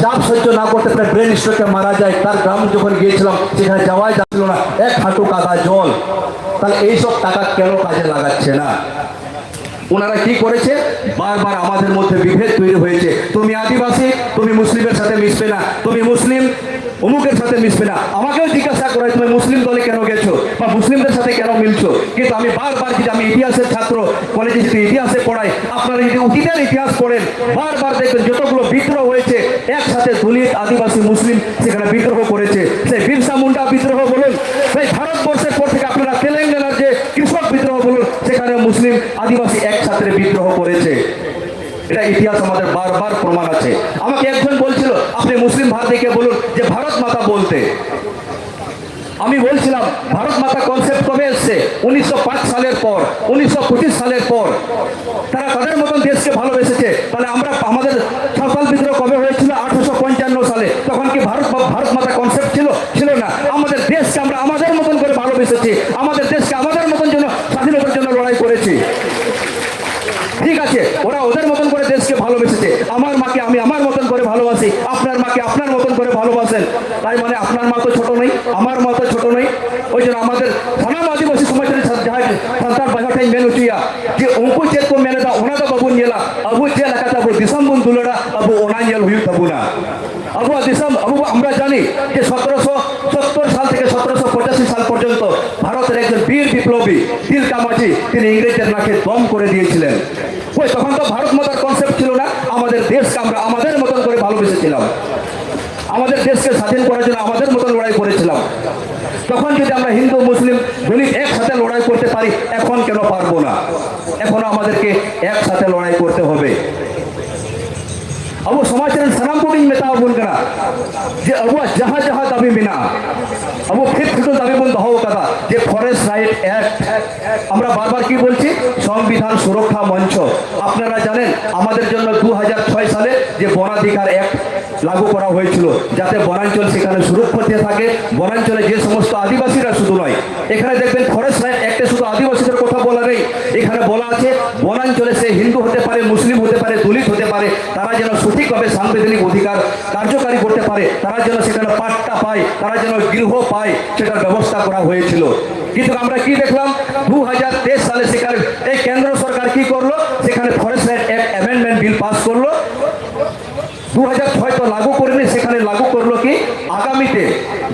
চাপ সহ্য না করতে পারে ব্রেন স্ট্রোকে মারা যায়। তার গ্রাম যখন গিয়েছিলাম, সেখানে যাওয়াই যাচ্ছিল না। এক হাঁটু কাদা জল। তাহলে এইসব টাকা কেন কাজে লাগাচ্ছে না? ওনারা কি করেছে? বারবার আমাদের মধ্যে বিভেদ তৈরি হয়েছে। তুমি আদিবাসী, তুমি মুসলিমের সাথে মিশবে না। তুমি মুসলিম, অমুকের সাথে মিশবে না। আমাকেও জিজ্ঞাসা করে তুমি মুসলিম দলে কেন বা মুসলিমদের সাথে কেন মিলছো? কিন্তু আমি বারবার যদি আমি ইতিহাসের ছাত্র কলেজে যদি ইতিহাসে পড়াই, আপনারা যদি অতীতের ইতিহাস পড়েন, বারবার দেখবেন যতগুলো বিদ্রোহ হয়েছে, একসাথে দলিত আদিবাসী মুসলিম সেখানে বিদ্রোহ করেছে। সেই বিরসা মুন্ডা বিদ্রোহ বলুন, সেই ভারতবর্ষের পর থেকে আপনারা তেলেঙ্গানার যে কৃষক বিদ্রোহ বলুন সেখানে মুসলিম আদিবাসী একসাথে বিদ্রোহ করেছে। এটা ইতিহাস আমাদের বারবার প্রমাণ আছে। আমাকে একজন বলছিল, আপনি মুসলিম ভারতীকে বলুন যে ভারত মাতা বলতে। আমি বলছিলাম, ভারত মাতা কনসেপ্ট কবে এসছে? উনিশশো সালের পর, উনিশশো সালের পর। তারা তাদের মতন দেশকে ভালোবেসেছে। তাহলে আমরা আমাদের সাঁওতাল বিদ্রোহ কবে হয়েছিল? আঠারোশো পঞ্চান্ন সালে। তখন কি ভারত ভারত মাতা কনসেপ্ট ছিল? ছিল না। আমাদের দেশকে আমরা আমাদের মতন করে ভালোবেসেছি আমাদের দেশকে আমাদের মতন জন্য স্বাধীনতার জন্য লড়াই করেছি ঠিক আছে ওরা ওদের মতন করে দেশকে ভালোবেসেছে আমার মাকে আমি আমার মতন আছি। আপনার মাকে আপনার মতন করে ভালোবাসেন। তাই মানে আপনার মা তো ছোট নেই আমার মা তো ছোট নেই ওই জন্য আমাদের সনাম আদিবাসী সমাজের সন্তান বাজাটাই মেনে চুইয়া যে উনকু চেত মেনে দা, ওনা আবু যে দিশাম আবু ওনা না। আবু দিশাম, আবু আমরা জানি যে সতেরোশো সত্তর সাল থেকে সতেরোশো পঁচাশি সাল পর্যন্ত ভারতের একজন বীর বিপ্লবী কামাজি তিনি ইংরেজদের নাকে দম করে দিয়েছিলেন। ওই তখন তো ভারত মাতার কনসেপ্ট স্বাধীন করার জন্য আমাদের মতো লড়াই করেছিলাম। তখন যদি আমরা হিন্দু, মুসলিম দলিত একসাথে লড়াই করতে পারি, এখন কেন পারব না? এখনও আমাদেরকে একসাথে লড়াই ᱡᱮ ᱟᱵᱚᱣᱟᱜ ᱡᱟᱦᱟᱸ ᱡᱟᱦᱟᱸ ᱫᱟᱵᱤ ᱢᱮᱱᱟᱜᱼᱟ ᱟᱵᱚ ᱯᱷᱤᱯ ᱥᱤᱰᱩᱞ দাবি সংবিধান সুরক্ষা মঞ্চ। আপনারা জানেন, আমাদের জন্য দু সালে যে বনাধিকার অ্যাক্ট লাগু করা হয়েছিল, যাতে বনাঞ্চল সেখানে সুরক্ষিত থাকে, বনাঞ্চলে যে সমস্ত আদিবাসীরা শুধু নয়, এখানে দেখবেন ফরেস্ট রাইট একটা শুধু আদিবাসীদের কথা বলা নেই, এখানে বলা আছে, বনাঞ্চলে সে হিন্দু হতে পারে, মুসলিম হতে পারে, দলিত হতে পারে, তারা যেন সঠিকভাবে সাংবিধানিক অধিকার কার্যকারী করতে পারে, তারা যেন সেখানে পাট্টা পায়, তারা যেন গৃহ পায়, সেটার ব্যবস্থা করা হয়েছিল। কিন্তু আমরা কি দেখলাম? দু হাজার তেইশ সালে সেখানে এই কেন্দ্র সরকার কি করল? সেখানে forest right act amendment bill pass করল। দু হাজার ছয় লাগু করেনি, সেখানে লাগু করল কি? আগামীতে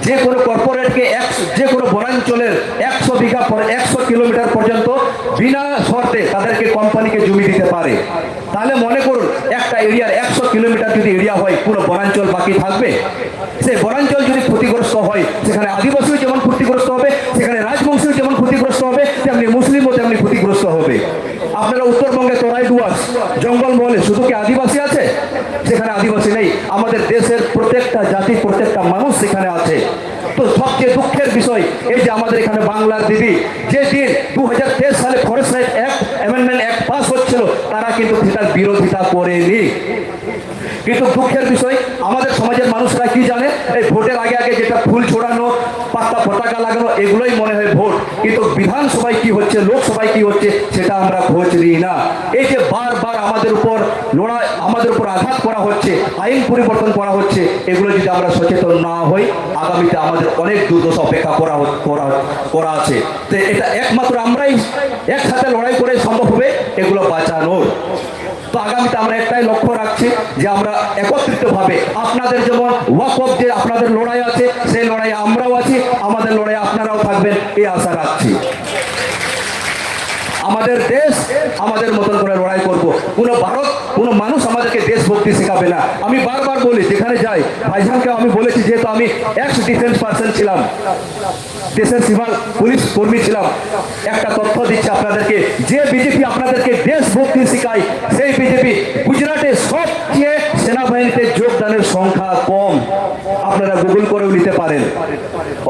যে কোনো কর্পোরেটকে এক, যে কোনো বনাঞ্চলের একশো বিঘা পর, একশো কিলোমিটার পর্যন্ত বিনা শর্তে তাদেরকে কোম্পানিকে জমি দিতে পারে। তাহলে মনে করুন, একটা এরিয়ার একশো কিলোমিটার যদি এরিয়া হয়, পুরো বনাঞ্চল বাকি থাকবে। সেই বনাঞ্চল যদি ক্ষতিগ্রস্ত হয়, সেখানে আদিবাসীও যেমন ক্ষতিগ্রস্ত হবে সেখানে রাজবংশীও যেমন ক্ষতিগ্রস্ত হবে তেমনি মুসলিমও তেমনি ক্ষতিগ্রস্ত হবে আপনারা উত্তরবঙ্গে তোরাই ডুয়ার্স জঙ্গলমহলে শুধু কি আদিবাসী আছে সেখানে আদিবাসী নেই আমাদের দেশের প্রত্যেকটা জাতি প্রত্যেকটা মানুষ সেখানে আছে তো সবচেয়ে দুঃখের বিষয়, এই যে আমাদের এখানে বাংলার দিদি যে দিন দু সালে forest right act, amendment act pass হচ্ছিল, তারা কিন্তু সেটার বিরোধিতা করেনি। কিন্তু দুঃখের বিষয়, আমাদের সমাজের মানুষরা কি জানে, এই ভোটের আগে আগে যেটা ফুল ছোড়ানো পতাকা লাগানো, এগুলোই মনে হয় ভোট। কিন্তু বিধানসভায় কি হচ্ছে, লোকসভায় কি হচ্ছে, সেটা আমরা খোঁজ নিই না। এই যে বারবার আমাদের উপর লড়াই আমাদের উপর আঘাত করা হচ্ছে, আইন পরিবর্তন করা হচ্ছে, এগুলো যদি আমরা সচেতন না হই, আগামীতে আমাদের অনেক দুর্দশা অপেক্ষা করা করা করা আছে। তো এটা একমাত্র আমরাই একসাথে লড়াই করে সম্ভব হবে, এগুলো বাঁচানোর। তো আগামীতে আমরা একটাই লক্ষ্য রাখছি যে আমরা একত্রিত ভাবে আপনাদের যেমন ওয়াকফ যে আপনাদের লড়াই আছে, সেই লড়াই আমরাও আছি, আমাদের লড়াই আপনারাও থাকবেন, এই আশা রাখছি। আমাদের দেশ, আমাদের মতন করে লড়াই করব। কোনো ভারত, কোনো মানুষ আমাদেরকে দেশভক্তি শেখাবে না। আমি বারবার বলি, যেখানে যাই ভাইজানকে আমি বলেছি, যেহেতু আমি এক্স ডিফেন্স পার্সন ছিলাম, দেশের সীমা পুলিশ কর্মী ছিলাম, একটা তথ্য দিচ্ছি আপনাদেরকে, যে বিজেপি আপনাদেরকে দেশভক্তি শেখায়, সেই বিজেপি গুজরাটে সবচেয়ে সেনাবাহিনীতে যোগদানের সংখ্যা কম। আপনারা গুগল করেও নিতে পারেন।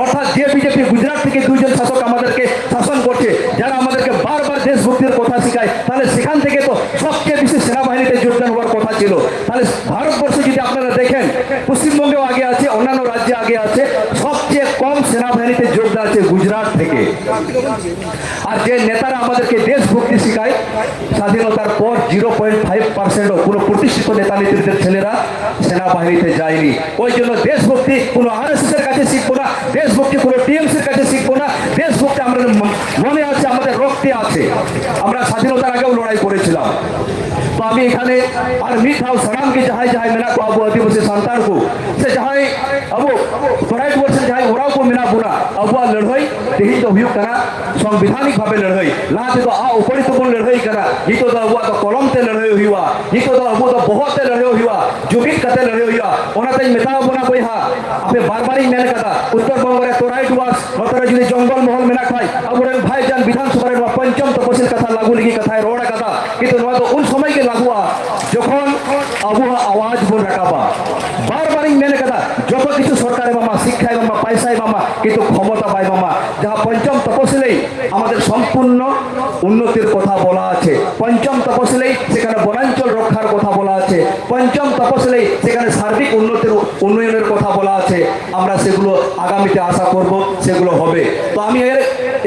অর্থাৎ যে বিজেপি গুজরাট থেকে দুইজন শাসক আমাদেরকে শাসন করছে, যারা আমাদেরকে বারবার দেশভক্তির কথা শেখায় তাহলে সেখান থেকে তো সবচেয়ে বেশি সেনাবাহিনীতে যোগদান হওয়ার কথা ছিল তাহলে ভারতবর্ষে যদি আপনারা দেখেন, পশ্চিমবঙ্গেও আগে আছে, অন্যান্য রাজ্যে আগে আছে, সবচেয়ে কম সেনাবাহিনীতে যোগদান আছে গুজরাট থেকে। আর যে নেতারা আমাদেরকে দেশভক্তি শেখায়, স্বাধীনতার পর জিরো পয়েন্ট ফাইভ পার্সেন্টও কোনো প্রতিষ্ঠিত নেতা নেত্রীদের ছেলেরা সেনাবাহিনীতে যায়নি। ওই জন্য দেশভক্তি কোনো আর এর কাছে শিখব না, দেশভক্তি কোনো এর কাছে শিখব না, দেশভক্তি আমাদের মনে আছে, আমাদের রক্তে আছে। আমরা স্বাধীনতার আগেও লড়াই করেছিলাম। तो अभी एखाने और मीट हाउस सलाम के जहां जहां मेना को अबू आदिवासी संतान को से जहां अबू थोड़ाई वर्ष जहां ओराव को मेना बुना अबू लड़ाई तेही तो हुई करा संवैधानिक भावे लड़ाई लाते तो आ ऊपरी तो लड़ाई करा ये तो अबू तो कलम ते लड़ाई हुआ ये तो अबू तो बहुत ते लड़ाई हुआ जुगित कते लड़ाई हुआ ओनाते मेता बुना कोई हा আপনি বারবারই মেনে কথা উত্তরবঙ্গের কিন্তু নয় তো উন সময়কে লাগুয়া যখন আবহাওয়া আওয়াজ বোন রাখাবা বারবারই মেনে যত কিছু সরকারে মামা শিক্ষায় মামা পয়সায় মামা কিন্তু ক্ষমতা পায় মামা যাহা পঞ্চম তপসিলেই আমাদের সম্পূর্ণ উন্নতির কথা বলা আছে। পঞ্চম তপসিলেই সেখানে বনাঞ্চল রক্ষার কথা বলা আছে। পঞ্চম তপসিলেই সেখানে সার্বিক উন্নতির উন্নয়নের কথা বলা আছে। আমরা সেগুলো আগামীতে আশা করব, সেগুলো হবে। তো আমি এর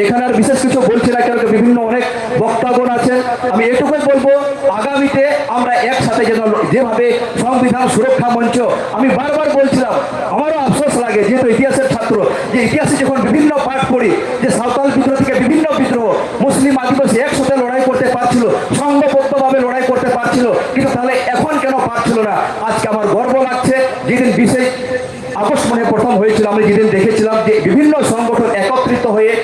এখানে আর বিশেষ কিছু বলছি না কারণ বিভিন্ন অনেক বক্তাগণ আছেন। আমি এটুকুই বলব, আগামীতে আমরা একসাথে যেন যেভাবে সংবিধান সুরক্ষা মঞ্চ, আমি বারবার বলছিলাম, আমারও আফসোস লাগে, যেহেতু ইতিহাসের ছাত্র, যে ইতিহাসে যখন বিভিন্ন পাঠ পড়ি, যে সাঁওতাল বিদ্রোহ থেকে বিভিন্ন বিদ্রোহ, মুসলিম আদিবাসী একসাথে লড়াই করতে পারছিল, সংঘবদ্ধভাবে লড়াই করতে পারছিল, কিন্তু তাহলে এখন কেন পারছিল না? আজকে আমার গর্ব লাগছে, যেদিন বিশেষ আগস্ট মানে প্রথম হয়েছিল, আমি যেদিন দেখেছিলাম যে বিভিন্ন সংগঠন একত্রিত হয়ে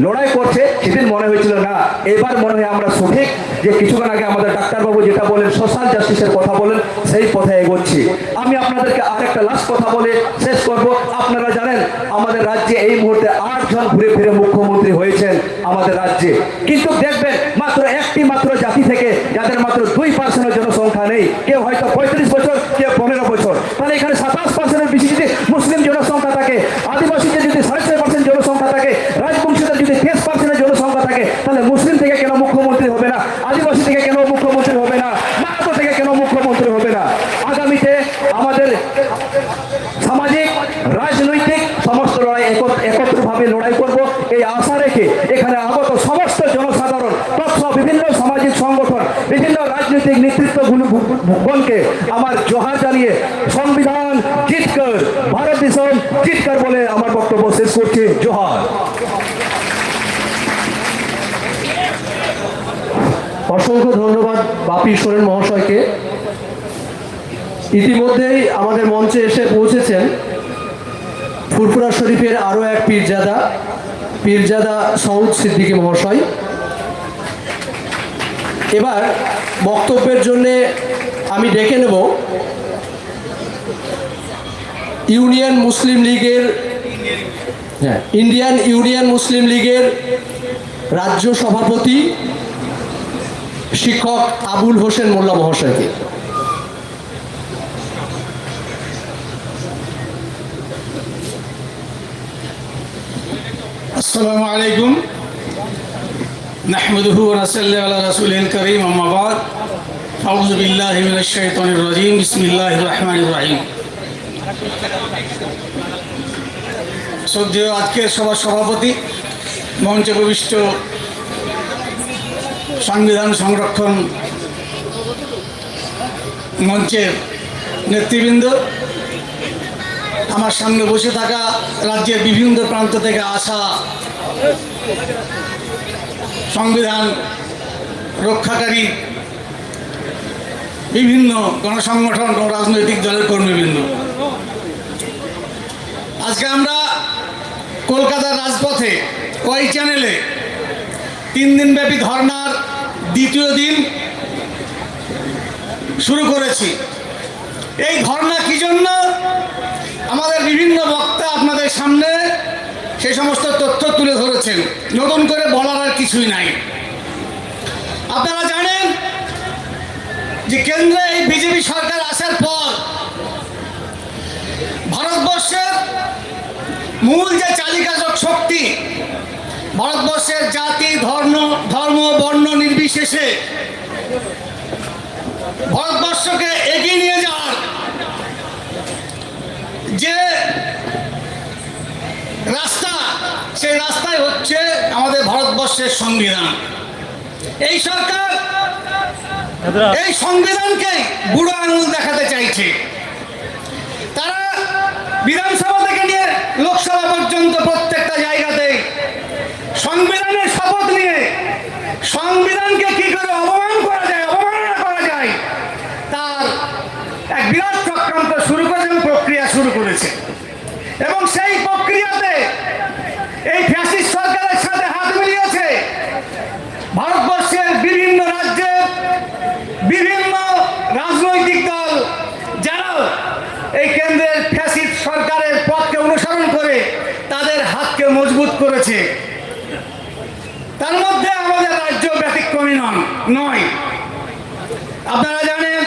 লড়াই করছে, সেদিন মনে হয়েছিল, না, এবার মনে হয় আমরা সঠিক। যে কিছুক্ষণ আগে আমাদের ডাক্তারবাবু যেটা বলেন সোশ্যাল জাস্টিসের কথা বলেন, সেই পথে এগোচ্ছি। আমি আপনাদেরকে আর একটা লাস্ট কথা বলে শেষ করব। আপনারা জানেন, আমাদের রাজ্যে এই মুহূর্তে আটজন ঘুরে ফিরে মুখ্যমন্ত্রী হয়েছেন আমাদের রাজ্যে। কিন্তু দেখবেন, মাত্র একটি মাত্র জাতি থেকে যাদের মাত্র দুই পার্সেন্টের জনসংখ্যা নেই, কেউ হয়তো পঁয়ত্রিশ বছর, কেউ পনেরো বছর। তাহলে এখানে সাতাশ পার্সেন্টের বেশি যদি মুসলিম জনসংখ্যা থাকে আদিবাসীদের যদি সাড়ে চার পার্সেন্ট জনসংখ্যা থাকে রাজবংশীদের যদি তেইশ পার্সেন্টের জনসংখ্যা থাকে তাহলে মুসলিম থেকে কেন মুখ্যমন্ত্রী হবে না আদিবাসী থেকে কেন মুখ্যমন্ত্রী হবে না মাহাতো থেকে কেন মুখ্যমন্ত্রী হবে না আগামীতে আমাদের সামাজিক রাজনৈতিক সমস্ত লড়াই একত- একত্রভাবে লড়াই করব, এই আশা রেখে এখানে আগত সমস্ত জনসাধারণ তথা বিভিন্ন সামাজিক সংগঠন, বিভিন্ন রাজনৈতিক নেতৃত্বগুলোগণকে আমার জোহার জানিয়ে সংবিধান জিতকর ভারত দেশম জিতকর বলে আমার বক্তব্য শেষ করছি। জোহার। অসংখ্য ধন্যবাদ বাপি সোরেন মহাশয়কে। ইতিমধ্যেই আমাদের মঞ্চে এসে পৌঁছেছেন। ফুরফুরা শরীফের আরও এক পীরজাদা পীরজাদা সৌদ সিদ্দিকী মহাশয়। এবার বক্তব্যের জন্যে আমি ডেকে নেব ইউনিয়ন মুসলিম লীগের হ্যাঁ ইন্ডিয়ান ইউনিয়ন মুসলিম লীগের রাজ্য সভাপতি শিক্ষক আবুল হোসেন মোল্লা মহাশয়কে। السلام عليكم نحمده ونصلي على رسوله الكريم أما بعد أعوذ بالله من الشيطان الرجيم بسم الله الرحمن الرحيم শ্রদ্ধেয় আজকের সভার সভাপতি মঞ্চে প্রবিষ্ট সংবিধান সংরক্ষণ মঞ্চের নেতৃবৃন্দ আমার সামনে বসে থাকা রাজ্যের বিভিন্ন প্রান্ত থেকে আসা সংবিধান রক্ষাকারী বিভিন্ন গণসংগঠন ও রাজনৈতিক দলের কর্মীবৃন্দ। আজকে আমরা কলকাতার রাজপথে ওয়াই চ্যানেলে তিন দিনব্যাপী ধর্নার দ্বিতীয় দিন শুরু করেছি। এই ধর্না কি জন্য? সামনে সে সমস্ত তথ্য তুলে ধরেছেন। নতুন করে বলার আর কিছুই নাই। আপনারা জানেন যে কেন্দ্রে এই বিজেপি সরকার আসার পর ভারতবর্ষের মূল যে চালিকাজক শক্তি, ভারতবর্ষের জাতি, ধর্ম ধর্ম, বর্ণ নির্বিশেষে ভারতবর্ষকে এগিয়ে নিয়ে যাওয়ার যে রাস্তা সেই রাস্তায় হচ্ছে আমাদের ভারতবর্ষের সংবিধান। এই সরকার এই সংবিধানকে বুড়ো আঙুল দেখাতে চাইছে। তারা বিধানসভা থেকে নিয়ে লোকসভা পর্যন্ত প্রত্যেকটা জায়গাতে সংবিধানের শপথ নিয়ে সংবিধানকে কি করে অপমান করা যায় অবমাননা করা যায় তার এক বিরাট চক্রান্ত শুরু করেছে প্রক্রিয়া শুরু করেছে। এবং সেই প্রক্রিয়াতে এই ফ্যাসিস্ট সরকারের সাথে হাত মিলিয়েছে ভারতবর্ষের বিভিন্ন রাজ্যে বিভিন্ন রাজনৈতিক দল যারা এই কেন্দ্রের ফ্যাসিস্ট সরকারের পথকে অনুসরণ করে তাদের হাতকে মজবুত করেছে তার মধ্যে আমাদের রাজ্য ব্যতিক্রমী নন নয় আপনারা জানেন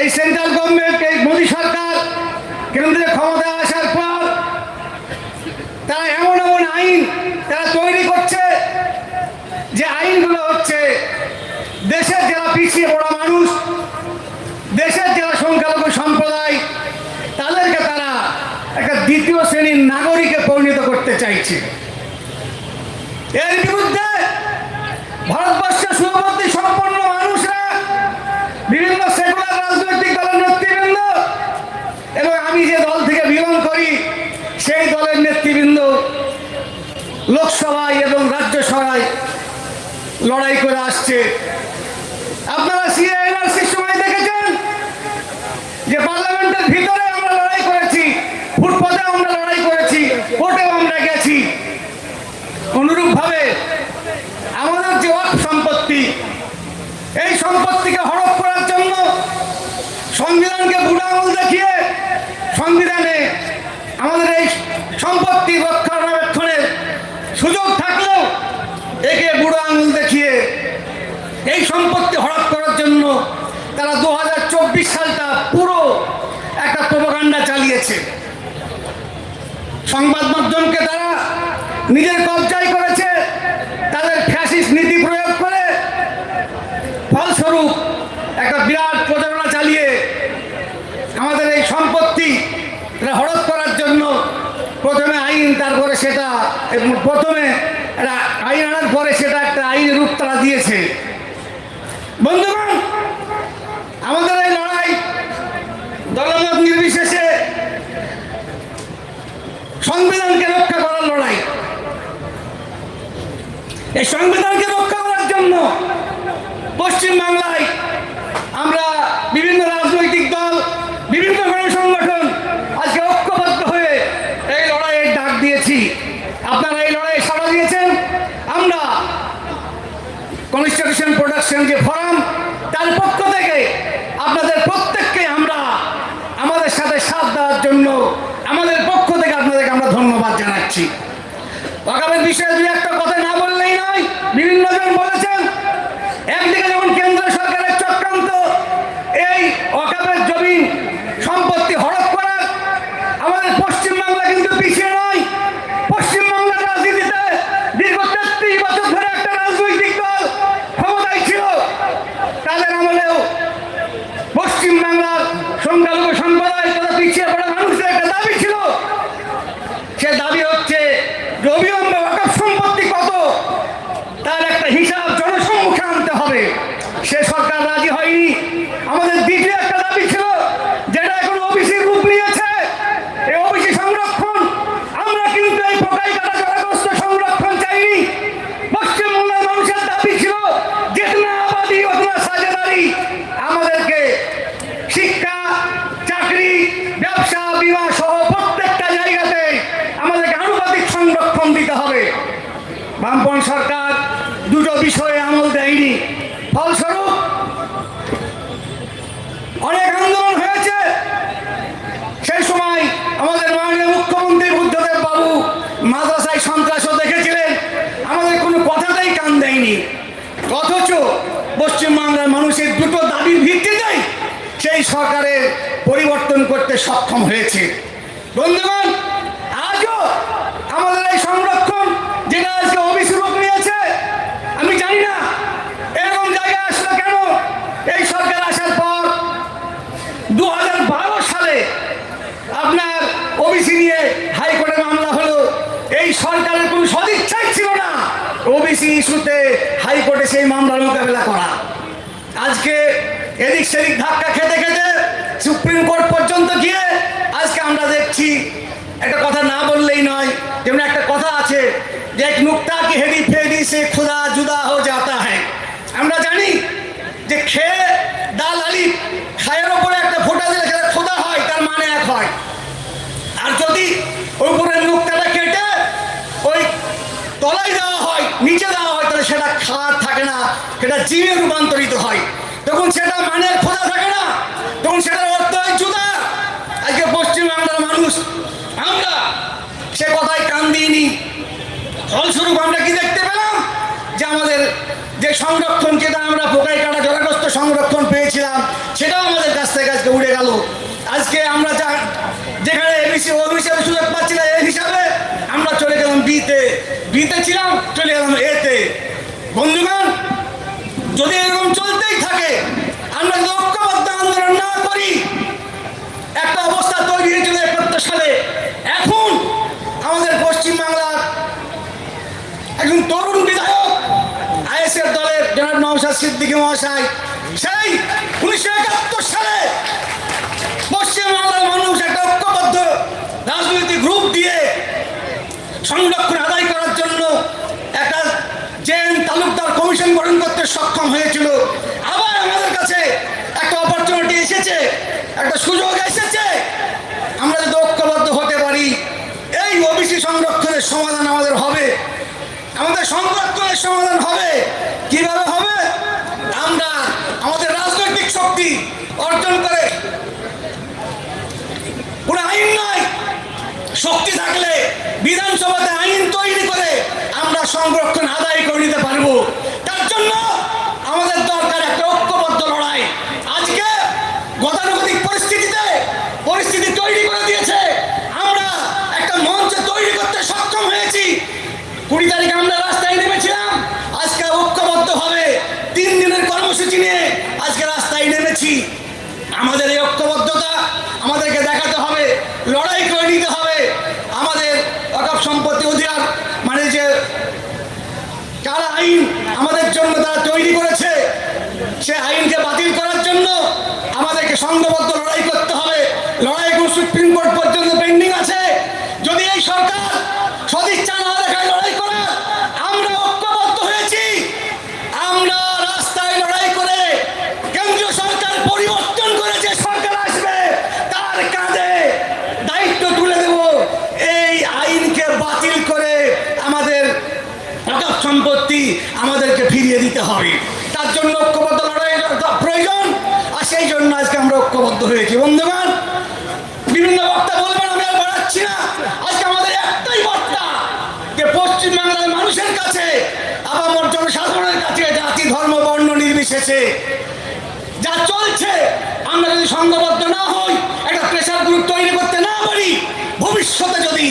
এই সেন্ট্রাল গভর্নমেন্ট এই মোদী সরকার কেন্দ্রে ক্ষমতায় আসার পর তারা এমন এমন আইন তারা তৈরি করছে যে আইনগুলো হচ্ছে দেশের যারা পিছিয়ে পড়া মানুষ, দেশের যারা সংখ্যালঘু সম্প্রদায়, তাদেরকে তারা একটা দ্বিতীয় শ্রেণির নাগরিকে পরিণত করতে চাইছে। এর বিরুদ্ধে ভারতবর্ষের সুরবর্তী সম্পন্ন মানুষরা বিভিন্ন সেকুলার রাজনৈতিক দলের নেতৃবৃন্দ এবং আমি যে দল থেকে বিলং করি সেই দলের নেতৃবৃন্দ, লোকসভায় এবং রাজ্যসভায় লড়াই করে আসছে। আপনারা সিএনআরসির সময় দেখেছেন? যে পার্লামেন্টের ভিতরে আমরা লড়াই করেছি, ফুটপাতে আমরা লড়াই করেছি কোর্টেও আমরা গেছি। অনুরূপভাবে আমাদের যে ওয়াক সম্পত্তি, এই সম্পত্তিকে হড়প করার জন্য সংবিধানকে বুড়া আঙুল দেখিয়ে সংবিধানে আমাদের এই সম্পত্তি রক্ষণাবেক্ষণের সুযোগ থাকলেও একে বুড়ো আঙুল দেখিয়ে এই সম্পত্তি হরপ করার জন্য তারা দু হাজার চব্বিশ সালটা পুরো একটা প্রোপাগান্ডা চালিয়েছে। সংবাদ মাধ্যমকে তারা নিজের কবজায় করেছে তাদের ফ্যাসিস্ট নীতি প্রয়োগ করে ফলস্বরূপ একটা বিরাট প্রচারণা চালিয়ে আমাদের এই সম্পত্তি এটা হড়প করার জন্য প্রথমে আইন তারপরে সেটা প্রথমে একটা আইন আনার পরে সেটা একটা আইনের রূপ তারা দিয়েছে। বন্ধুগণ, আমাদের এই লড়াই দলমত নির্বিশেষে সংবিধানকে রক্ষা করার লড়াই। এই সংবিধানকে রক্ষা করার জন্য পশ্চিমবাংলায় আমরা বিভিন্ন রাজনৈতিক দল বিভিন্ন গণসংগঠন আজকে ঐক্যবদ্ধ হয়ে এই লড়াইয়ের ডাক দিয়েছি আপনারা এই লড়াইয়ে সাড়া দিয়েছেন আমরা কনস্টিটিউশন প্রোডাকশন যে ফোরাম তার পক্ষ থেকে আপনাদের প্রত্যেককে আমরা আমাদের সাথে সাথ দেওয়ার জন্য আমাদের পক্ষ থেকে আপনাদেরকে আমরা ধন্যবাদ জানাচ্ছি। আগামের বিষয়ে দুই একটা কথা না বললেই নয় বিভিন্ন জন বলেছেন, একদিকে যেমন কেন্দ্র সরকারের চক্রান্ত, এই অকাবের জমি সম্পত্তি হড়প করার আমাদের পশ্চিমবাংলা কিন্তু পিছিয়ে নয় পশ্চিমবাংলার রাজনীতিতে দীর্ঘ তেত্রিশ বছর ধরে একটা রাজনৈতিক দল ক্ষমতায় ছিল তাদের আমলেও পশ্চিমবাংলার সংখ্যালঘু সম্প্রদায় তথা পিছিয়ে পড়া মানুষের একটা দাবি ছিল সে দাবি হচ্ছে যে অবিলম্বে ওয়াকফ সম্পত্তি কত তার একটা হিসাব জনসম্মুখে আনতে হবে সে সরকার রাজি হয়নি আমাদের দ্বিতীয় একটা দাবি ছিল যেটা এখন ওবিসি রূপ নিয়েছে এই ওবিসি সংরক্ষণ আমরা কিন্তু এই পোকাই কাটা জলগ্রস্ত সংরক্ষণ চাইনি পশ্চিমবঙ্গের মানুষের দাবি ছিল যেতনা আবাদি ওতনা সাজেদারি আমাদেরকে শিক্ষা চাকরি ব্যবসা বিমা সহ প্রত্যেকটা জায়গাতে আমাদেরকে আনুপাতিক সংরক্ষণ দিতে হবে বামপন সরকার দুটো বিষয়ে আমল দেয়নি ফলস্বরূপ অনেক আন্দোলন হয়েছে সেই সময় আমাদের মাননীয় মুখ্যমন্ত্রী বুদ্ধদেব বাবু মাদ্রাসায় সন্ত্রাসও দেখেছিলেন আমাদের কোনো কথাতেই কান দেয়নি অথচ পশ্চিমবাংলার মানুষের দুটো দাবির ভিত্তিতেই সেই সরকারের পরিবর্তন করতে সক্ষম হয়েছে। বন্ধুগণ আজও আমাদের এই সংরক্ষণ যেটা আজকে অবিসি রূপ নিয়েছে আমি জানি না এরকম জায়গায় আসলো কেন এই সরকার আসার পর দু সালে আপনার ওবিসি নিয়ে হাইকোর্টে মামলা হলো এই ওবিসি ইস্যুতে হাইকোর্টে সেই মামলার মোকাবেলা করা। আজকে এদিক সেদিক ধাক্কা খেতে খেতে সুপ্রিম কোর্ট পর্যন্ত গিয়ে আজকে আমরা দেখছি, একটা কথা না বললেই নয়, যেমন একটা কথা আছে যে এক নুকতা হেডি ফেডি সে খুদা জুদা হো যাতা হ্যায়। আমরা জানি যে খেয়ে ডাল আলি খায়ের ওপরে একটা ফোটা দিলে সেটা খোদা হয়, তার মানে এক হয়। আর যদি ওই তলায় দেওয়া হয়, নিচে দেওয়া হয়, তাহলে সেটা খাওয়ার থাকে না, সেটা জিমে রূপান্তরিত হয় তখন সেটা মানের খোঁজা থাকে না তখন সেটার অর্থ হয় জুদা আজকে পশ্চিমবাংলার মানুষ আমরা সে কথায় কান দিইনি ফলস্বরূপ আমরা কি দেখতে পেলাম যে আমাদের যে সংরক্ষণ যেটা আমরা পোকাই কাটা জলগ্রস্ত সংরক্ষণ পেয়েছিলাম সেটাও আমাদের কাছ থেকে আজকে উড়ে গেল আজকে আমরা যা যেখানে এবিসি ওবিসি সুযোগ পাচ্ছি না এই হিসাবে আমরা চলে গেলাম বিতে বিতে ছিলাম চলে গেলাম এতে বন্ধুগণ যদি এরকম চলতেই থাকে আমরা যদি ঐক্যবদ্ধ আন্দোলন না করি একটা অবস্থা তৈরি হয়েছিল একাত্তর সালে এখন আমাদের পশ্চিমবাংলার একজন তরুণ বিধায়ক আইএসএফ দলের নওশাদ সিদ্দিকী মহাশয়, সেই উনিশশো একাত্তর সালে পশ্চিমবাংলার মানুষ একটা ঐক্যবদ্ধ রাজনৈতিক গ্রুপ দিয়ে সংরক্ষণ আদায় করার জন্য একটা জেন তালুকদার কমিশন গঠন করতে সক্ষম হয়েছিল। আবার আমাদের কাছে একটা অপরচুনিটি এসেছে, একটা সুযোগ এসেছে। আমরা যদি ঐক্যবদ্ধ হতে পারি, এই ওবিসি সংরক্ষণের সমাধান আমাদের হবে। আমাদের সংরক্ষণের সমাধান হবে। কীভাবে হবে? আমরা আমাদের রাজনৈতিক শক্তি অর্জন করে। কোনো আইন নয় শক্তি থাকলে বিধানসভাতে আইন তৈরি করে আমরা সংরক্ষণ আদায় করে নিতে পারব তার জন্য আমাদের দরকার একটা ঐক্যবদ্ধ লড়াই আজকে গতানুগতিক পরিস্থিতিতে পরিস্থিতি তৈরি করে দিয়েছে আমরা একটা মঞ্চ তৈরি করতে সক্ষম হয়েছি কুড়ি তারিখে আমরা রাস্তায় নেমেছিলাম আজকে ঐক্যবদ্ধ হবে তিন দিনের কর্মসূচি নিয়ে আজকে রাস্তায় নেমেছি আমাদের এই ঐক্যবদ্ধতা আমাদেরকে দেখাতে হবে লড়াই করে নিতে হবে। আমাদের অকাপ সম্পত্তি অধিকার মানে যে কারা আইন আমাদের জন্য তারা তৈরি করেছে, সে আইনকে বাতিল করার জন্য আমাদেরকে সংঘবদ্ধ লড়াই করতে হবে। লড়াই সুপ্রিম কোর্ট পর্যন্ত পেন্ডিং আছে। যদি এই সরকার সদিচ্ছা না দেখায় লড়াই করার আমরা ঐক্যবদ্ধ হয়েছি আমরা রাস্তায় লড়াই করে কেন্দ্রীয় সরকার পরিবর্তন করে যে সরকার আসবে তার কাঁধে দায়িত্ব তুলে দেব এই আইনকে বাতিল করে আমাদের অকাপ সম্পত্তি আমাদেরকে ফিরিয়ে দিতে হবে। তার জন্য ঐক্যবদ্ধ লড়াই প্রয়োজন, আর সেই জন্য আজকে আমরা ঐক্যবদ্ধ হয়েছি। বন্ধুগণ, বিভিন্ন বক্তা বলবেন, আমি আর বাড়াচ্ছি না। আজকে আমাদের একটাই বার্তা যে পশ্চিমবাংলার মানুষের কাছে আবার জনসাধারণের কাছে জাতি, ধর্ম, বর্ণ নির্বিশেষে যা চলছে, আমরা যদি সংঘবদ্ধ না হই, একটা প্রেশার গ্রুপ তৈরি করতে না পারি, ভবিষ্যতে যদি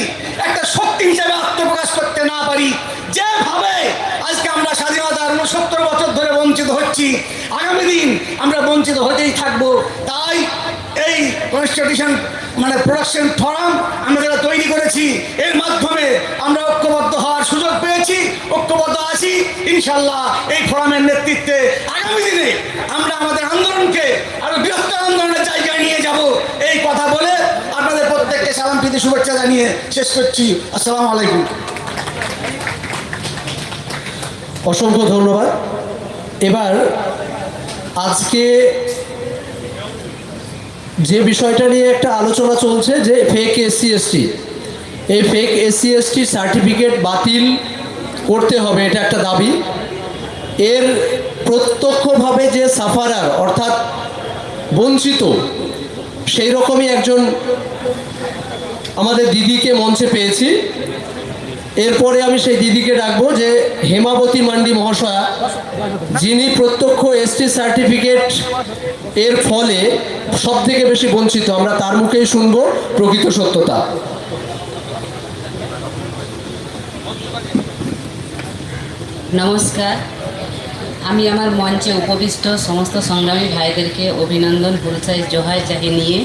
একটা শক্তি হিসেবে আত্মপ্রকাশ করতে না পারি, যেভাবে আজকে আমরা স্বাধীনতার উনসত্তর বছর ধরে বঞ্চিত হচ্ছি। আগামী দিন আমরা বঞ্চিত হতেই থাকব। তাই এই কনস্টিটিউশন মানে প্রোডাকশন ফরাম আমরা যারা তৈরি করেছি, এর মাধ্যমে আমরা ঐক্যবদ্ধ হওয়ার সুযোগ পেয়েছি, ঐক্যবদ্ধ আছি। ইনশাল্লাহ এই ফোরামের নেতৃত্বে আগামী দিনে আমরা আমাদের আন্দোলনকে আরও বৃহত্তর আন্দোলনের জায়গায় নিয়ে যাব। এই কথা বলে আপনাদের প্রত্যেককে সালাম, প্রীতি, শুভেচ্ছা জানিয়ে শেষ করছি। আসসালামু আলাইকুম। অসংখ্য ধন্যবাদ। এবার আজকে যে বিষয়টা নিয়ে একটা আলোচনা চলছে যে ফেক এসসি এসটি এই ফেক এসসি সার্টিফিকেট বাতিল করতে হবে, এটা একটা দাবি। এর প্রত্যক্ষভাবে যে সাফারার, অর্থাৎ বঞ্চিত, সেই রকমই একজন আমাদের দিদিকে মঞ্চে পেয়েছি। এরপরে আমি সেই দিদিকে ডাকবো যে হেমাবতী মান্ডি মহাশয়া, যিনি প্রত্যক্ষ এসটি সার্টিফিকেট এর ফলে সব থেকে বেশি বঞ্চিত। আমরা তার মুখেই শুনব প্রকৃত সত্যতা। নমস্কার। আমি আমার মঞ্চে উপবিষ্ট সমস্ত সংগ্রামী ভাইদেরকে অভিনন্দন ফুলসাইজ জোহার জাহি নিয়ে